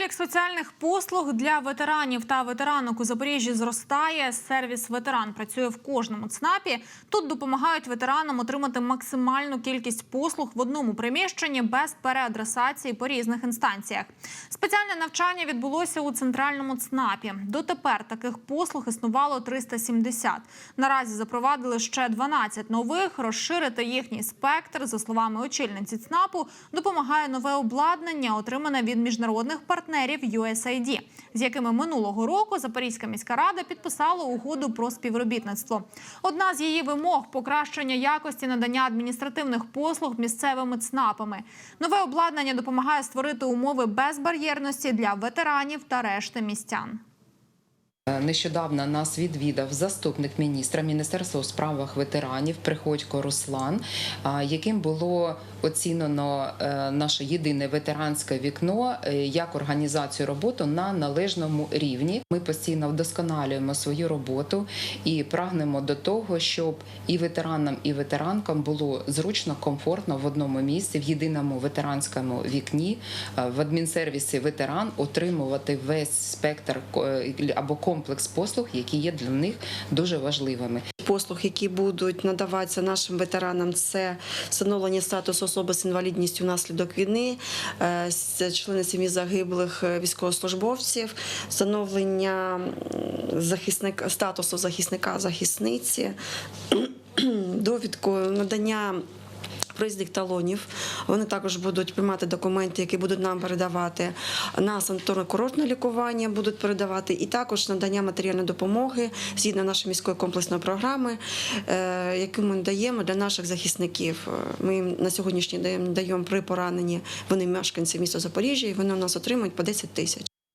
Перелік соціальних послуг для ветеранів та ветеранок у Запоріжжі зростає. Сервіс ветеран працює в кожному ЦНАПі. Тут допомагають ветеранам отримати максимальну кількість послуг в одному приміщенні без переадресації по різних інстанціях. Спеціальне навчання відбулося у центральному ЦНАПі. Дотепер таких послуг існувало 370. Наразі запровадили ще 12 нових. Розширити їхній спектр, за словами очільниці ЦНАПу, допомагає нове обладнання, отримане від міжнародних партнерів USAID, з якими минулого року Запорізька міська рада підписала угоду про співробітництво. Одна з її вимог покращення якості надання адміністративних послуг місцевими ЦНАПами. Нове обладнання допомагає створити умови безбар'єрності для ветеранів та решти містян. Нещодавно нас відвідав заступник міністра Міністерства у справах ветеранів Приходько Руслан, яким було оцінено е, наше єдине ветеранське вікно е, як організацію роботи на належному рівні. Ми постійно вдосконалюємо свою роботу і прагнемо до того, щоб і ветеранам, і ветеранкам було зручно, комфортно в одному місці, в єдиному ветеранському вікні, е, в адмінсервісі ветеран отримувати весь спектр е, або комплекс послуг, які є для них дуже важливими. послуг, які будуть надаватися нашим ветеранам, це встановлення статусу особи з інвалідністю внаслідок війни, е, члени сім'ї загиблих е, військовослужбовців, встановлення захисника статусу захисника захисниці, довідку надання. Проїзних талонів вони також будуть приймати документи, які будуть нам передавати на санаторно-курортне лікування, будуть передавати, і також надання матеріальної допомоги згідно нашої міської комплексної програми, е, яку ми даємо для наших захисників. Ми їм на сьогоднішній день даємо при пораненні. Вони мешканці міста Запоріжжя, і вони у нас отримують по 10 тисяч.